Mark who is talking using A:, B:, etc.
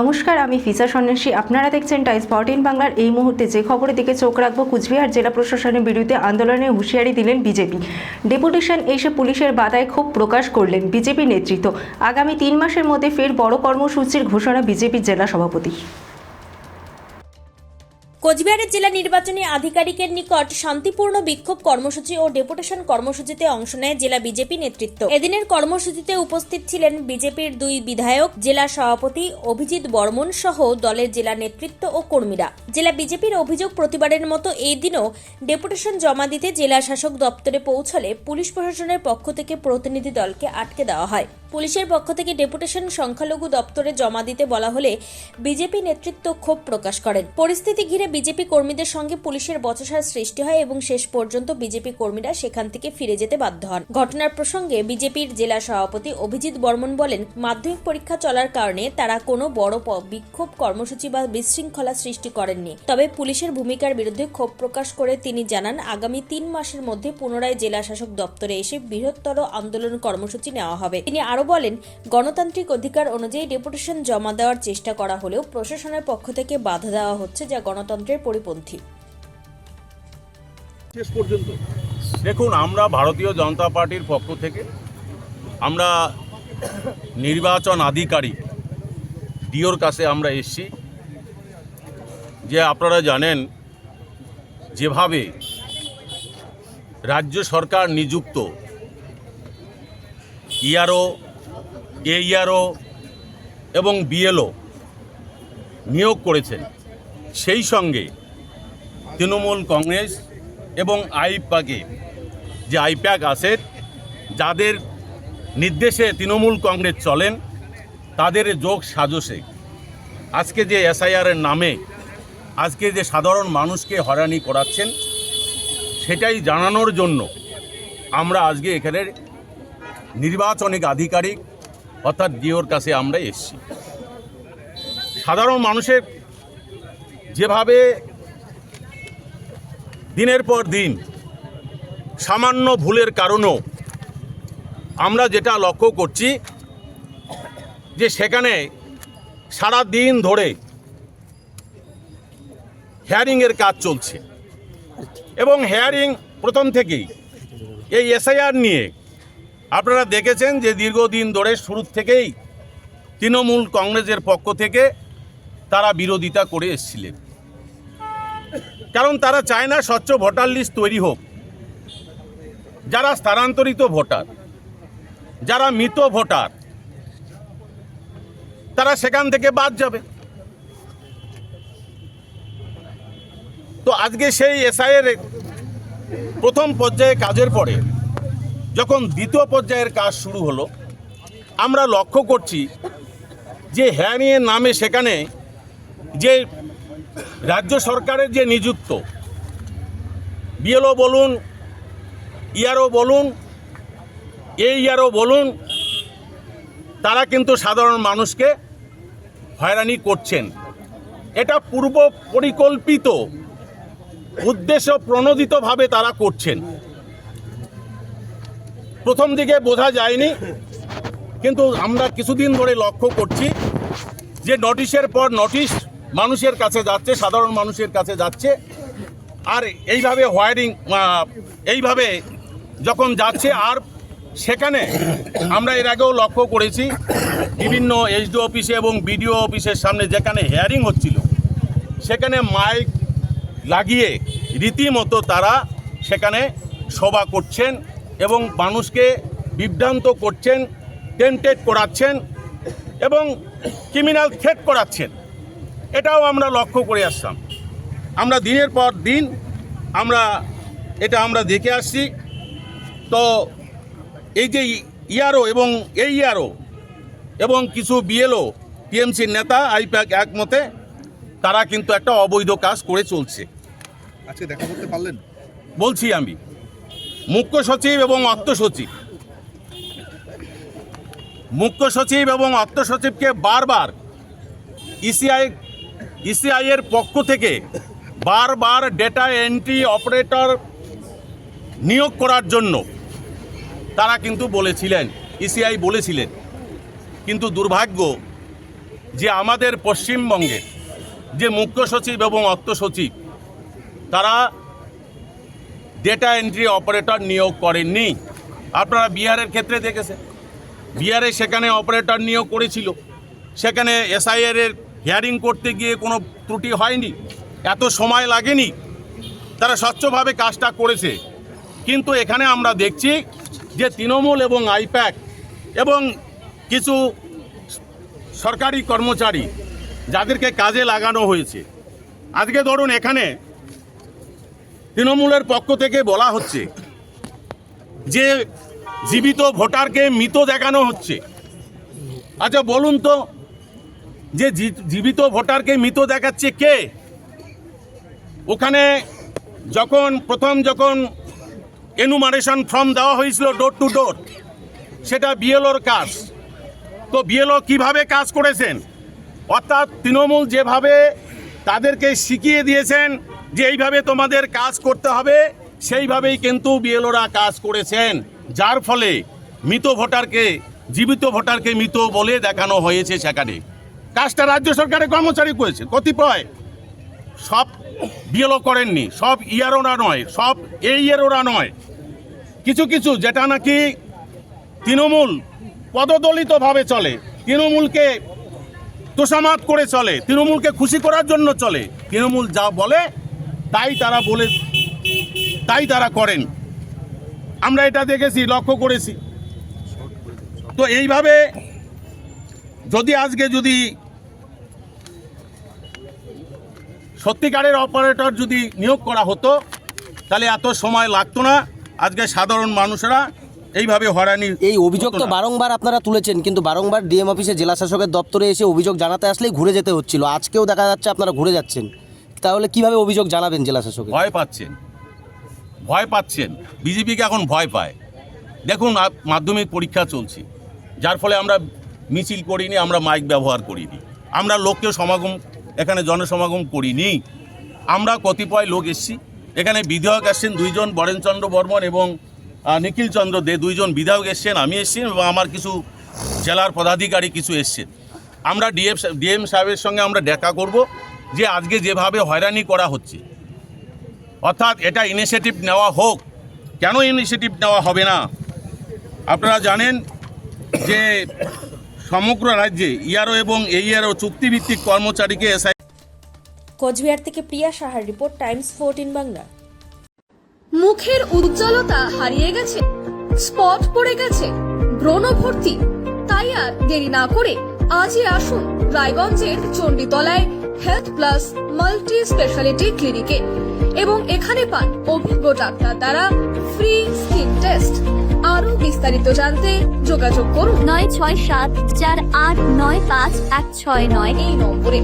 A: নমস্কার, আমি ফিসা সন্ন্যাসী। আপনারা দেখছেন টাইস ফরটিন বাংলার। এই মুহূর্তে যে খবরের দিকে চোখ রাখব, কুচবিহার জেলা প্রশাসনের বিরুদ্ধে আন্দোলনে হুঁশিয়ারি দিলেন বিজেপি। ডেপুটেশন এসে পুলিশের বাধায় ক্ষোভ প্রকাশ করলেন বিজেপি নেতৃত্ব। আগামী তিন মাসের মধ্যে ফের বড় কর্মসূচির ঘোষণা বিজেপির জেলা সভাপতি।
B: কোচবিহারের জেলা নির্বাচনী আধিকারিকের নিকট শান্তিপূর্ণ বিক্ষোভ কর্মসূচি ও ডেপুটেশন কর্মসূচিতে অংশ নেয় জেলা বিজেপি নেতৃত্ব। এদিনের কর্মসূচিতে উপস্থিত ছিলেন বিজেপির দুই বিধায়ক, জেলা সভাপতি অভিজিৎ বর্মন সহ দলের জেলা নেতৃত্ব ও কর্মীরা। জেলা বিজেপির অভিযোগ প্রতিবারের মতো এই দিনও ডেপুটেশন জমা দিতে জেলা শাসক দপ্তরে পৌঁছলে পুলিশ প্রশাসনের পক্ষ থেকে প্রতিনিধি দলকে আটকে দেওয়া হয়। পুলিশের পক্ষ থেকে ডেপুটেশন সংখ্যালঘু দপ্তরে জমা দিতে বলা হলে বিজেপি নেতৃত্ব ক্ষোভ প্রকাশ করেন। পরিস্থিতি ঘিরে বিজেপি কর্মীদের সঙ্গে পুলিশের বচসার সৃষ্টি হয় এবং শেষ পর্যন্ত বিজেপি কর্মীরা সেখান থেকে ফিরে যেতে বাধ্য হন। ঘটনার প্রসঙ্গে বিজেপির জেলা সভাপতি অভিজিৎ বর্মন বলেন, মাধ্যমিক পরীক্ষা চলার কারণে তারা কোনো বড় বিক্ষোভ কর্মসূচি বা বিশৃঙ্খলা সৃষ্টি করেননি। তবে পুলিশের ভূমিকার বিরুদ্ধে ক্ষোভ প্রকাশ করে তিনি জানান, আগামী তিন মাসের মধ্যে পুনরায় জেলা শাসক দপ্তরে এসে বৃহত্তর আন্দোলন কর্মসূচি নেওয়া হবে। তিনি আরও বলেন, গণতান্ত্রিক অধিকার অনুযায়ী ডেপুটেশন জমা দেওয়ার চেষ্টা করা হলেও প্রশাসনের পক্ষ থেকে বাধা দেওয়া হচ্ছে যা গণতন্ত্রের পরিপন্থী।
C: শেষ পর্যন্ত।
D: দেখুন, আমরা ভারতীয় জনতা পার্টির পক্ষ থেকে আমরা নির্বাচন আধিকারিক ডিওর কাছে আমরা এসছি। যে আপনারা জানেন, যেভাবে রাজ্য সরকার নিযুক্ত ইআরও এইআরও এবং বিএলও নিয়োগ করেছেন। সেই সঙ্গে তৃণমূল কংগ্রেস এবং আইপ্যাকে যে আইপ্যাক আছে যাদের নির্দেশে তৃণমূল কংগ্রেস চলেন, তাদের যোগ সাজসে। আজকে যে এসআইআরের নামে আজকে যে সাধারণ মানুষকে হয়রানি করাচ্ছেন, সেটাই জানানোর জন্য আমরা আজকে এখানে নির্বাচনিক আধিকারিক অর্থাৎ ডিওর কাছে আমরা এসেছি। সাধারণ মানুষের যেভাবে দিনের পর দিন সামান্য ভুলের কারণেও আমরা যেটা লক্ষ্য করছি, যে সেখানে সারা দিন ধরে হেয়ারিংয়ের কাজ চলছে। এবং হেয়ারিং প্রথম থেকেই এই এসআইআর নিয়ে আপনারা দেখেছেন যে দীর্ঘদিন ধরে শুরু থেকেই তৃণমূল কংগ্রেসের পক্ষ থেকে তারা বিরোধিতা করে এসেছিলেন। কারণ তারা চায় না স্বচ্ছ ভোটার লিস্ট তৈরি হোক। যারা স্থানান্তরিত ভোটার, যারা মৃত ভোটার, তারা সেখান থেকে বাদ যাবে। তো আজকে সেই এসআইয়ের প্রথম পর্যায়ে কাজের পরে যখন দ্বিতীয় পর্যায়ের কাজ শুরু হলো, আমরা লক্ষ্য করছি যে হ্যাঁ নিয়ে নামে সেখানে যে রাজ্য সরকারের যে নিযুক্ত, বিএলও বলুন ইয়ারও বলুন এই ইয়ারও বলুন, তারা কিন্তু সাধারণ মানুষকে হয়রানি করছেন। এটা পূর্ব পরিকল্পিত উদ্দেশ্য প্রণোদিতভাবে তারা করছেন। প্রথম দিকে বোঝা যায়নি, কিন্তু আমরা কিছুদিন ধরে লক্ষ্য করছি যে নোটিশের পর নোটিশ মানুষের কাছে যাচ্ছে, সাধারণ মানুষের কাছে যাচ্ছে। আর এইভাবে হোয়ারিং এইভাবে যখন যাচ্ছে, আর সেখানে আমরা এর আগেও লক্ষ্য করেছি, বিভিন্ন এইচডি অফিসে এবং বিডিও অফিসের সামনে যেখানে হেয়ারিং হচ্ছিল, সেখানে মাইক লাগিয়ে রীতিমতো তারা সেখানে সভা করছেন। এবং মানুষকে বিভ্রান্ত করছেন টেন্টেড করাচ্ছেন এবং ক্রিমিনাল থ্রেট করাচ্ছেন। এটাও আমরা লক্ষ্য করে আসতাম আমরা দিনের পর দিন আমরা এটা আমরা দেখে আসছি। তো এই যে ইয়ারও এবং এই ইয়ারও এবং কিছু বিএলও টিএমসির নেতা আইপ্যাক একমতে তারা কিন্তু একটা অবৈধ কাজ করে চলছে।
C: আজকে দেখা করতে পারলেন?
D: বলছি আমি। মুখ্য সচিব এবং অর্থ সচিব। মুখ্য সচিব এবং অর্থ সচিবকে বারবার ইসিআই ইসিআই এর পক্ষ থেকে বারবার ডেটা এন্ট্রি অপারেটর নিয়োগ করার জন্য তারা কিন্তু বলেছিলেন ইসিআই বলেছিলেন। কিন্তু দুর্ভাগ্য যে আমাদের পশ্চিমবঙ্গে যে মুখ্য সচিব এবং অর্থ সচিব, তারা ডেটা এন্ট্রি অপারেটর নিয়োগ করেননি। আপনারা বিহারের ক্ষেত্রে দেখেছেন। বিহারে সেখানে অপারেটর নিয়োগ করেছিল। সেখানে এসআইআর এর হিয়ারিং করতে গিয়ে কোনো ত্রুটি হয়নি। এত সময় লাগেনি। তারা স্বচ্ছভাবে কাজটা করেছে। কিন্তু এখানে আমরা দেখছি যে তৃণমূল এবং আইপ্যাক এবং কিছু সরকারি কর্মচারী যাদেরকে কাজে লাগানো হয়েছে। আজকে ধরুন এখানে তৃণমূলের পক্ষ থেকে বলা হচ্ছে যে জীবিত ভোটারকে মৃত দেখানো হচ্ছে। আচ্ছা বলুন তো, যে জীবিত ভোটারকে মৃত দেখাচ্ছে কে? ওখানে যখন, প্রথম যখন এনুমারেশন ফর্ম দেওয়া হয়েছিল ডোর টু ডোর সেটা বিএলওর কাজ। তো বিএলও কীভাবে কাজ করেছেন? অর্থাৎ তৃণমূল যেভাবে তাদেরকে শিখিয়ে দিয়েছেন যে এইভাবে তোমাদের কাজ করতে হবে, সেইভাবেই কিন্তু বিএলওরা কাজ করেছেন। যার ফলে মৃত ভোটারকে, জীবিত ভোটারকে মৃত বলে দেখানো হয়েছে সেখানে। কাজটা রাজ্য সরকারের কর্মচারী করেছে, কতিপয়। সব বিএলও করেননি, সব ইয়ারোরা নয়, সব এই ইয়ারোরা নয়। কিছু কিছু যেটা নাকি তৃণমূল পদদলিতভাবে চলে, তৃণমূলকে তোষামাত করে চলে, তৃণমূলকে খুশি করার জন্য চলে। তৃণমূল যা বলে, তাই তারা বলে, তাই তারা করেন। আমরা এটা দেখেছি, লক্ষ্য করেছি। তো এইভাবে যদি আজকে যদি সত্যিকারের অপারেটর যদি নিয়োগ করা হতো, তাহলে এত সময় লাগতো না। আজকে সাধারণ মানুষরা এইভাবে হয়রানি
E: এই অভিযোগ তো বারংবার আপনারা তুলেছেন কিন্তু বারংবার ডিএম অফিসে জেলা শাসকের দপ্তরে এসে অভিযোগ জানাতে আসলেই ঘুরে যেতে হচ্ছিল। আজকেও দেখা যাচ্ছে আপনারা ঘুরে যাচ্ছেন। তাহলে কীভাবে অভিযোগ জানাবেন জেলা শাসকের?
D: ভয় পাচ্ছেন। ভয় পাচ্ছেন। বিজেপিকে এখন ভয় পায়। দেখুন মাধ্যমিক পরীক্ষা চলছে। যার ফলে আমরা মিছিল করিনি আমরা মাইক ব্যবহার করিনি। আমরা লোককে সমাগম এখানে জনসমাগম করিনি। আমরা কতিপয় লোক এসছি। এখানে বিধায়ক আসছেন দুইজন বরেনচন্দ্র বর্মন এবং নিখিল চন্দ্র দে দুইজন বিধায়ক এসছেন, আমি এসছি এবং আমার কিছু জেলার পদাধিকারী কিছু এসছেন। আমরা ডিএফ ডিএম সাহেবের সঙ্গে আমরা দেখা করব যে আজকে যেভাবে হয়রানি করা হচ্ছে। অর্থাৎ এটা ইনিশিয়েটিভ নেওয়া হোক। কেন ইনিশিয়েটিভ নেওয়া হবে না? আপনারা জানেন যে সমগ্র রাজ্যে ইয়ারও এবং এই ইয়ারও চুক্তিভিত্তিক কর্মচারীকে এসআই
B: কোচবিহার থেকে প্রিয়া সাহার রিপোর্ট, টাইমস ফোরটিন বাংলা।
F: মুখের উজ্জ্বলতা হারিয়ে গেছে স্পট পড়ে গেছে ব্রণ ভর্তি। তাই আর দেরি না করে আজই আসুন রায়গঞ্জের চণ্ডীতলায় হেলথ প্লাস মাল্টি স্পেশালিটি ক্লিনিকে এবং এখানে পান অভিজ্ঞ ডাক্তার দ্বারা ফ্রি স্কিন টেস্ট আরও বিস্তারিত জানতে যোগাযোগ করুন।
G: নয় ছয় সাত চার আট নয় পাঁচ এক ছয় নয়।
F: এই নম্বরে